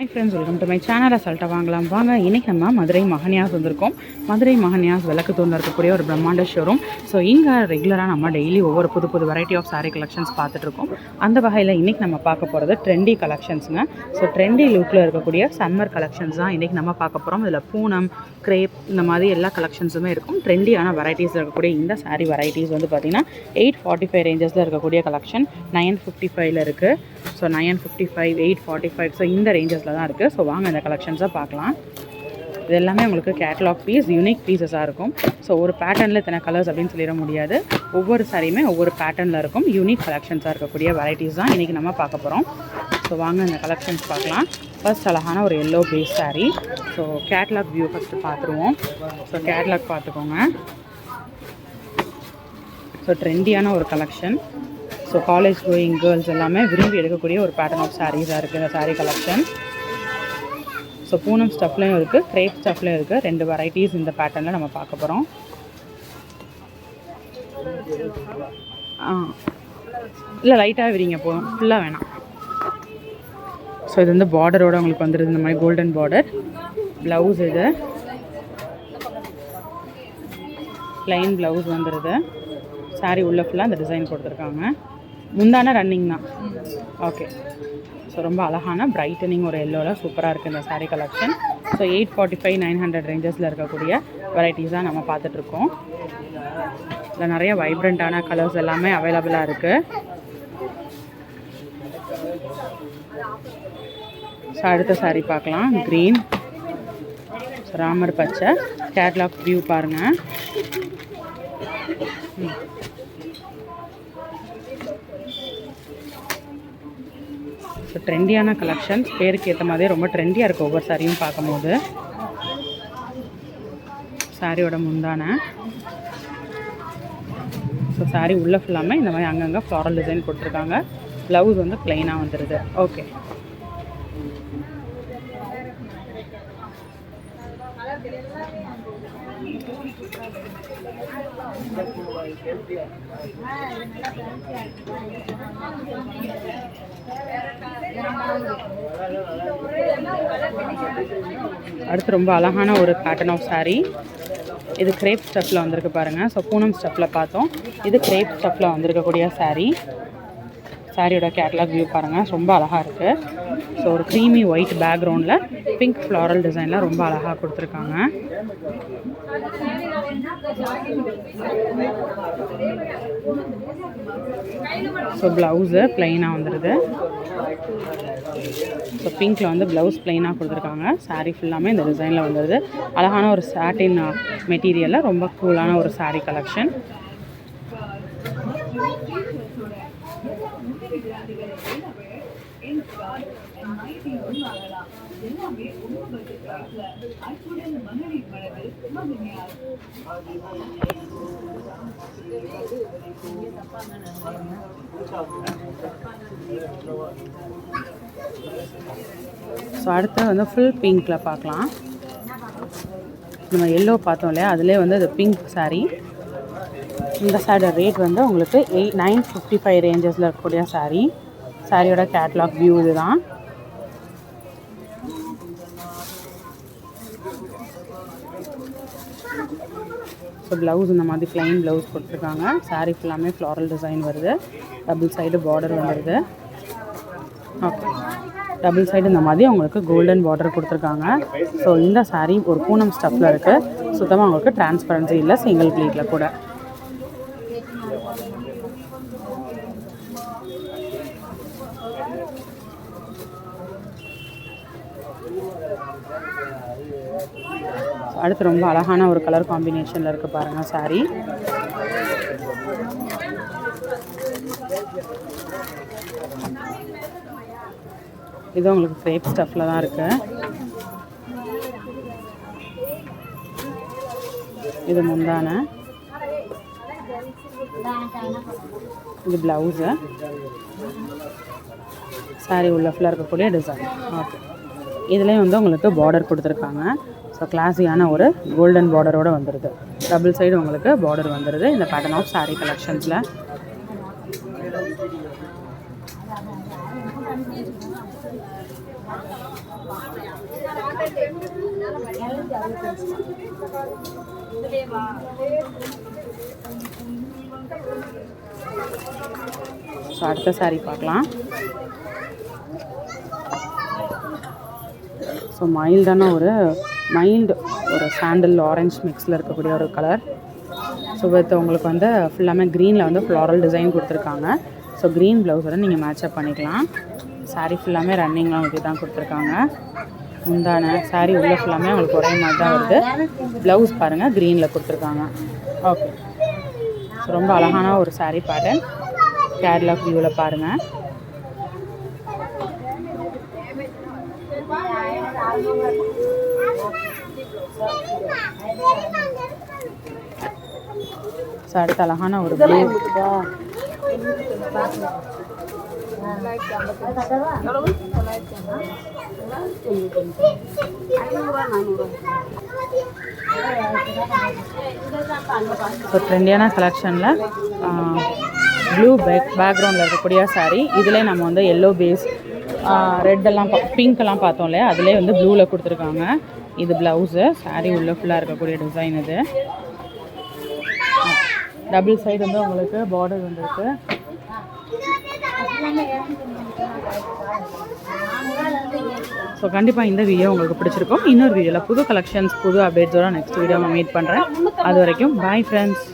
Hi friends welcome to my channel அசால்ட்டாக வாங்கலாம். வாங்க இன்றைக்கி நம்ம மதுரை மகனியாஸ் வந்திருக்கோம். மதுரை மகனியாஸ் விளக்குத்தூரில் இருக்கக்கூடிய ஒரு பிரம்மாண்ட ஷோரூம் ஸோ இங்கே ரெகுலராக நம்ம டெய்லி ஒவ்வொரு புது புது வெரைட்டி ஆஃப் சாரீ கலெக்ஷன்ஸ் பார்த்துட்ருக்கோம் அந்த வகையில் இன்றைக்கி நம்ம பார்க்க போகிறது ட்ரெண்டி கலெக்ஷன்ஸுங்க ஸோ ட்ரெண்டி லுக்கில் இருக்கக்கூடிய சம்மர் கலெக்ஷன்ஸ் தான் இன்றைக்கி நம்ம பார்க்க போகிறோம் இதில் பூனம் கிரேப் இந்த மாதிரி எல்லா கலெக்ஷன்ஸுமே இருக்கும். ட்ரெண்டியான வெரைட்டிஸ் இருக்கக்கூடிய இந்த சாரீ வெரைட்டிஸ் வந்து பார்த்திங்கன்னா எயிட் ஃபார்ட்டி ஃபைவ் ரேஞ்சஸில் இருக்கக்கூடிய கலெக்ஷன் நைன் ஃபிஃப்டி ஃபைவ்ல இருக்குது so nine fifty five eight forty five so இந்த ரேஞ்சஸ் ப்ரைஸில் தான் இருக்குது ஸோ வாங்க இந்த கலெக்ஷன்ஸை பார்க்கலாம். இது எல்லாமே உங்களுக்கு கேட்லாக் பீஸ் யூனிக் பீசஸாக இருக்கும். ஸோ ஒரு பேட்டர்னில் இத்தனை கலர்ஸ் அப்படின்னு சொல்லிட முடியாது. ஒவ்வொரு சாரியுமே ஒவ்வொரு பேட்டர்னில் இருக்கும். யூனிக் கலெக்ஷன்ஸாக இருக்கக்கூடிய வெரைட்டிஸ் தான் இன்றைக்கி நம்ம பார்க்க போகிறோம் ஸோ வாங்க இந்த கலெக்ஷன்ஸ் பார்க்கலாம். ஃபர்ஸ்ட் அழகான ஒரு yellow base saree. So catalogue view first பார்த்துருவோம். ஸோ கேட்லாக் பார்த்துக்கோங்க. ஸோ ட்ரெண்டியான ஒரு collection so college going girls எல்லாமே விரும்பி எடுக்கக்கூடிய ஒரு பேட்டர்ன் ஆஃப் சாரீஸாக இருக்குது இந்த சாரீ கலெக்ஷன் ஸோ பூனம் ஸ்டஃப்லையும் இருக்குது க்ரேப் ஸ்டஃப்லையும் இருக்குது ரெண்டு வெரைட்டிஸ் இந்த பேட்டர்னில் நம்ம பார்க்க போகிறோம் ஆ. இல்லை லைட்டாக விரிங்க போதும் ஃபுல்லாக வேணாம். ஸோ இது வந்து பார்டரோட உங்களுக்கு வந்துடுது இந்த மாதிரி கோல்டன் பார்டர் ப்ளவுஸ் இது. ப்ளைன் ப்ளவுஸ் வந்துடுது saree உள்ள ஃபுல்லாக அந்த டிசைன் கொடுத்துருக்காங்க. முந்தான ரன்னிங் தான். ஓகே ஸோ ரொம்ப அழகான பிரைட்டனிங் ஒரு எல்லோவில் சூப்பராக இருக்குது இந்த sari collection so eight forty five nine hundred ரேஞ்சஸில் இருக்கக்கூடிய வெரைட்டிஸ் தான் நம்ம பார்த்துட்ருக்கோம் இதில் நிறைய வைப்ரண்ட்டான கலர்ஸ் எல்லாமே அவைலபிளாக இருக்குது ஸோ அடுத்த சாரீ பார்க்கலாம். க்ரீன் ராமர் பச்சை. கேட்லாக் வியூ பாருங்கள் ஸோ ட்ரெண்டியான கலெக்ஷன்ஸ் பேருக்கு ஏற்ற மாதிரி ரொம்ப ட்ரெண்டியாக இருக்குது ஒவ்வொரு சாரியும் பார்க்கும்போது. சாரியோட முந்தான. ஸோ சாரி உள்ளே ஃபுல்லாமே இந்த மாதிரி அங்கங்கே ஃப்ளாரல் டிசைன் கொடுத்துருக்காங்க. ப்ளவுஸ் வந்து ப்ளைனாக வந்துடுது ஓகே அடுத்து ரொம்ப அழகான ஒரு பேட்டர்ன் ஆஃப் saree. இது கிரேப் ஸ்டெப்பில் வந்திருக்கு பாருங்கள் ஸோ பூனம் ஸ்டெப்பில் பார்த்தோம். இது கிரேப் ஸ்டெப்பில் வந்திருக்கக்கூடிய சாரீ சாரியோட கேட்லாக் வியூ பாருங்கள் ரொம்ப அழகாக இருக்குது ஸோ ஒரு க்ரீமி ஒயிட் பேக்ரவுண்டில் பிங்க் ஃப்ளாரல் டிசைனில் ரொம்ப அழகாக கொடுத்துருக்காங்க. ஸோ ப்ளவுஸு ப்ளைனாக வந்துடுது ஸோ பிங்க்கில் வந்து ப்ளவுஸ் ப்ளைனாக கொடுத்துருக்காங்க. சாரீ ஃபுல்லாமே இந்த டிசைனில் வந்துடுது அழகான ஒரு சாட்டின் மெட்டீரியலில் ரொம்ப கூலான ஒரு சாரீ கலெக்ஷன் ஸோ அடுத்து வந்து ஃபுல் பிங்க்கில் பார்க்கலாம். நம்ம எல்லோ பார்த்தோம் இல்லையா? அதிலே வந்து அது பிங்க் சாரீ இந்த சாரோட ரேட் வந்து உங்களுக்கு எயிட் நைன் ஃபிஃப்டி ஃபைவ் ரேஞ்சஸில் இருக்கக்கூடிய சாரீ சாரியோட கேட்லாக் வியூ இதுதான். ஸோ ப்ளவுஸ் இந்த மாதிரி ப்ளைன் ப்ளவுஸ் கொடுத்துருக்காங்க. Saree ஃபுல்லாமே ஃப்ளாரல் டிசைன் வருது. டபுள் சைடு பார்டர் வந்துடுது ஓகே டபுள் சைடு இந்த மாதிரி உங்களுக்கு கோல்டன் பார்டர் கொடுத்துருக்காங்க. ஸோ இந்த சாரீ ஒரு பூனம் ஸ்டஃப்பில் இருக்குது சுத்தமாக உங்களுக்கு டிரான்ஸ்பரன்சி இல்லை சிங்கிள் ப்ளீட்டில் கூட. அடுத்து ரொம்ப அழகான ஒரு கலர் காம்பினேஷனில் இருக்குது பாருங்கள் சாரி இது உங்களுக்கு கிரேப் ஸ்டஃப்பில் தான் இருக்குது இது முந்தான. இது ப்ளவுஸு saree உள்ள ஃபுல்லாக இருக்கக்கூடிய டிசைன் ஓகே இதுலேயும் வந்து உங்களுக்கு பார்டர் கொடுத்துருக்காங்க. ஸோ கிளாஸியான ஒரு கோல்டன் பார்டரோடு வந்துடுது டபுள் சைடு உங்களுக்கு பார்டர் வந்துடுது இந்த பேட்டர்ன் ஆஃப் saree கலெக்ஷன்ஸில் ஸோ அடுத்த சாரீ பார்க்கலாம். ஸோ மைல்டான ஒரு மைல்டு ஒரு சாண்டில் ஆரஞ்ச் மிக்ஸில் இருக்கக்கூடிய ஒரு கலர் ஸோ வித் உங்களுக்கு வந்து ஃபுல்லாமே க்ரீனில் வந்து ஃப்ளாரல் டிசைன் கொடுத்துருக்காங்க. ஸோ க்ரீன் ப்ளவுஸோட நீங்கள் மேட்சப் பண்ணிக்கலாம். சாரீ ஃபுல்லாமே ரன்னிங்லாம் ஊற்றி தான் கொடுத்துருக்காங்க. முந்தான சாரீ உள்ள ஃபுல்லாமே உங்களுக்கு ஒரே மாதிரி தான் வருது. ப்ளவுஸ் பாருங்கள் க்ரீனில் கொடுத்துருக்காங்க. ஓகே ஸோ ரொம்ப அழகான ஒரு saree பேட்டர்ன் கேரளா வியூவில் பாருங்கள் ஸோ அடுத்து அழகான ஒரு ப்ளூ ஸோ ட்ரெண்டியான கலெக்ஷனில் ப்ளூ பேக் பேக்ரவுண்டில் இருக்கக்கூடிய சாரீ இதிலே நம்ம வந்து எல்லோ பேஸ் ரெட்டெல்லாம் பிங்க் எல்லாம் பார்த்தோம் இல்லையா? அதிலே வந்து ப்ளூவில் கொடுத்துருக்காங்க. இது ப்ளவுஸு சாரீ உள்ளே ஃபுல்லாக இருக்கக்கூடிய டிசைன் இது. டபுள் சைடு வந்து உங்களுக்கு பார்டர் வந்துருக்கு ஸோ கண்டிப்பாக இந்த வீடியோ உங்களுக்கு பிடிச்சிருக்கும். இன்னொரு வீடியோவில் புது கலெக்ஷன்ஸ் புது அப்டேட்ஸோட நெக்ஸ்ட் வீடியோ நான் மீட் பண்ணுறேன் அது வரைக்கும் பாய் ஃப்ரெண்ட்ஸ்